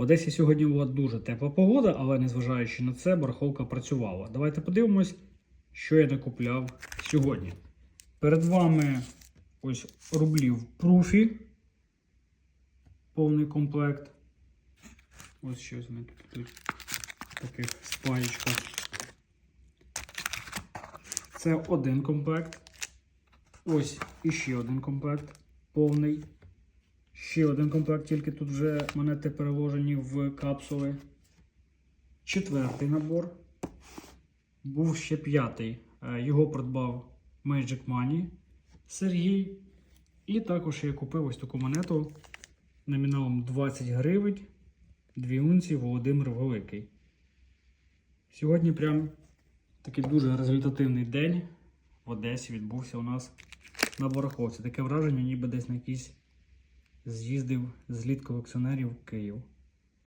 В Одесі сьогодні була дуже тепла погода, але незважаючи на це, барахолка працювала. Давайте подивимось, що я накупляв сьогодні. Перед вами ось рублі в пруфі. Повний комплект. Ось щось вони тут тут таких спаєчках. Це один комплект. Ось іще один комплект повний. Ще один комплект, тільки тут вже монети переложені в капсули. Четвертий набор. Був ще п'ятий. Е, Його придбав Magic Money Сергій. І також я купив ось таку монету номіналом 20 гривень. Дві унції Володимир Великий. Сьогодні прям такий дуже результативний день в Одесі відбувся у нас на барахолці. Таке враження, ніби десь на якийсь з'їздив зліт колекціонерів в Київ.